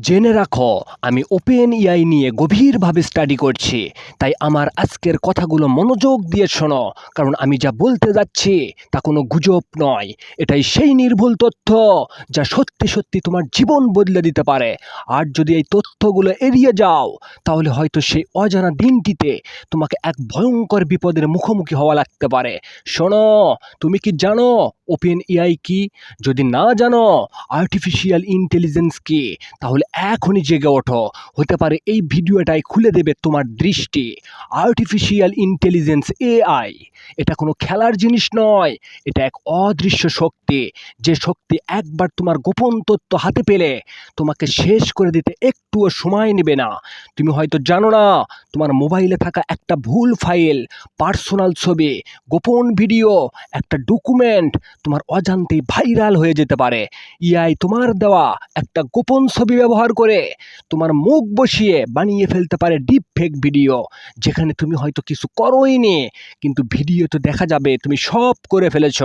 জেনে রাখো, আমি ওপেন ইআই নিয়ে গভীরভাবে স্টাডি করছি। তাই আমার আজকের কথাগুলো মনোযোগ দিয়ে শোনো, কারণ আমি যা বলতে যাচ্ছি তা কোনো গুজব নয়। এটাই সেই নির্ভুল তথ্য যা সত্যি সত্যি তোমার জীবন বদলে দিতে পারে। আর যদি এই তথ্যগুলো এড়িয়ে যাও, তাহলে হয়তো সেই অজানা দিনটিতে তোমাকে এক ভয়ঙ্কর বিপদের মুখোমুখি হওয়া লাগতে পারে। শোনো, তুমি কি জানো ওপেন এআই কি? যদি না জানো আর্টিফিশিয়াল ইন্টেলিজেন্স কি? তাহলে এখনই জেগে ওঠো। হতে পারে এই ভিডিওটাই খুলে দেবে তোমার দৃষ্টি। আর্টিফিশিয়াল ইন্টেলিজেন্স এআই এটা কোনো খেলার জিনিস নয়। এটা এক অদৃশ্য শক্তি। যে শক্তি একবার তোমার গোপন তথ্য হাতে পেলে, তোমাকে শেষ করে দিতে একটুও সময় নেবে না। তুমি হয়তো জানো না, তোমার মোবাইলে থাকা একটা ভুল ফাইল, পার্সোনাল ছবি, গোপন ভিডিও, একটা ডকুমেন্ট তোমার অজান্তেই ভাইরাল হয়ে যেতে পারে। ইআই তোমার দেওয়া একটা গোপন ছবি ব্যবহার করে তোমার মুখ বসিয়ে বানিয়ে ফেলতে পারে ডিপ ফেক ভিডিও যেখানে তুমি হয়তো কিছু করোই নি, কিন্তু ভিডিওতে দেখা যাবে, তুমি সব করে ফেলেছ।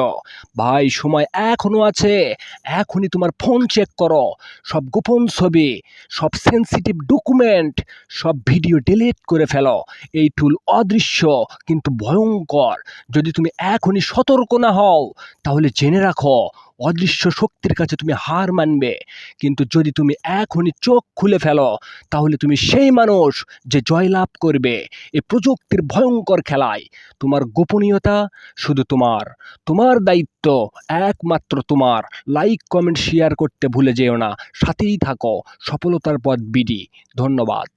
ভাই, সময় এখনও আছে, এখনই তোমার ফোন চেক করো। সব গোপন ছবি, সব সেন্সিটিভ ডকুমেন্ট সব ভিডিও ডিলিট করে ফেলো। এই টুল অদৃশ্য, কিন্তু ভয়ঙ্কর। যদি তুমি এখনই সতর্ক না হও, তাহলে জেনে রাখো অদৃশ্য শক্তির কাছে তুমি হার মানবে। কিন্তু যদি তুমি এখনই চোখ খুলে ফেলো, তাহলে তুমি সেই মানুষ যে জয়লাভ করবে এই প্রযুক্তির ভয়ঙ্কর খেলায়। তোমার গোপনীয়তা শুধু তোমার। তোমার দায়িত্ব একমাত্র তোমার। লাইক, কমেন্ট, শেয়ার করতে ভুলে যেও না। সাথেই থাকো। সফলতার পথ বিডি। ধন্যবাদ।